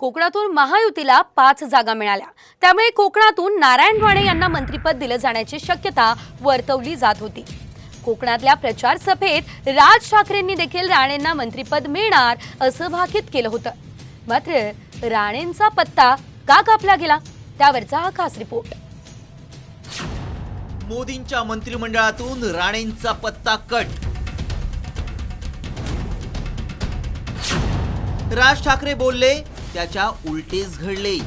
कोकणातून महायुतीला पाच जागा मिळाल्या. त्यामुळे कोकणातून नारायण राणे यांना मंत्रिपद दिलं जाण्याची शक्यता वर्तवली जात होती. कोकणातल्या प्रचार सभेत राज ठाकरेंनी देखील राणेंना मंत्रिपद मिळणार असं भाकीत केलं होतं. मात्र राणेंचा पत्ता का कापला गेला? त्यावरचा हा खास रिपोर्ट. मोदींच्या मंत्रिमंडळातून राणेंचा पत्ता कट. राज ठाकरे बोलले त्याच्या उलटेच घडले.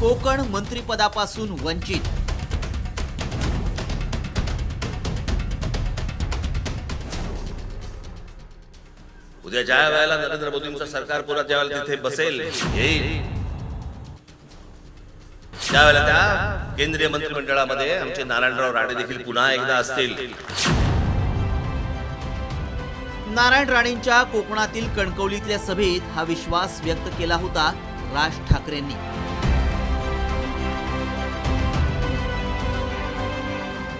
कोकण मंत्रिपदापासून वंचित. उद्या ज्या वेळेला नरेंद्र मोदींचं सरकार पुन्हा ज्या वेळेला तिथे बसेल येईल. त्यावेळेला त्या केंद्रीय मंत्रिमंडळामध्ये आमचे नारायणराव राणे देखील पुन्हा एकदा असतील. नारायण राणेंच्या कोकणातील कणकवलीतल्या सभेत हा विश्वास व्यक्त केला होता राज ठाकरेंनी.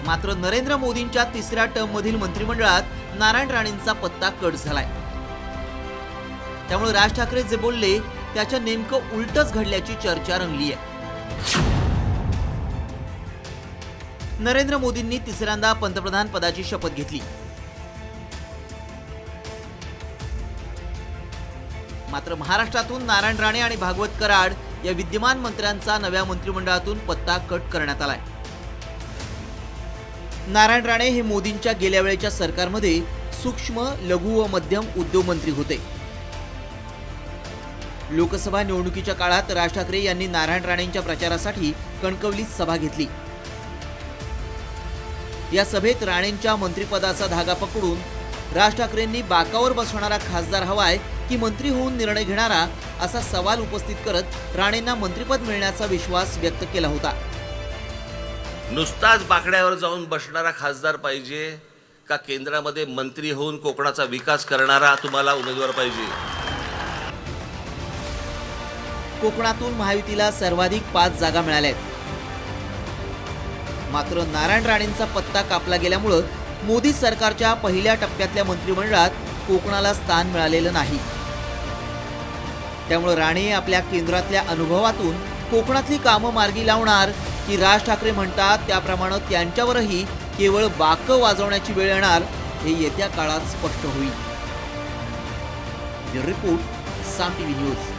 मात्र नरेंद्र मोदींच्या तिसऱ्या टर्म मधील मंत्रिमंडळात नारायण राणेंचा पत्ता कट झालाय. त्यामुळे राज ठाकरे जे बोलले त्याच्या नेमकं उलटच घडल्याची चर्चा रंगली आहे नरेंद्र मोदींनी तिसऱ्यांदा पंतप्रधान पदाची शपथ घेतली. मात्र महाराष्ट्रातून नारायण राणे आणि भागवत कराड या विद्यमान मंत्र्यांचा नव्या मंत्रिमंडळातून पत्ता कट करण्यात आलाय. नारायण राणे हे मोदींच्या गेल्या वेळेच्या सरकारमध्ये सूक्ष्म लघु व मध्यम उद्योग मंत्री होते. लोकसभा निवडणुकीच्या काळात राज ठाकरे यांनी नारायण राणेंच्या प्रचारासाठी कणकवलीत सभा घेतली. या सभेत राणेंच्या मंत्रिपदाचा धागा पकडून राज ठाकरेंनी बाकावर बसणारा खासदार हवाय की मंत्री होऊन निर्णय घेणारा असा सवाल उपस्थित करत राणेंना मंत्रिपद मिळण्याचा विश्वास व्यक्त केला होता. नुसताच बाकड्यावर जाऊन बसणारा खासदार पाहिजे का केंद्रामध्ये मंत्री होऊन कोकणाचा विकास करणारा तुम्हाला उमेदवार पाहिजे? कोकणातून महायुतीला सर्वाधिक पाच जागा मिळाल्या आहेत मात्र नारायण राणेंचा पत्ता कापला गेल्यामुळं मोदी सरकारच्या पहिल्या टप्प्यातल्या मंत्रिमंडळात कोकणाला स्थान मिळालेलं नाही. त्यामुळे राणे आपल्या केंद्रातल्या अनुभवातून कोकणातली कामं मार्गी लावणार की राज ठाकरे म्हणतात त्याप्रमाणे त्यांच्यावरही केवळ बाकं वाजवण्याची वेळ येणार हे येत्या काळात स्पष्ट होईल. Report Saam TV news.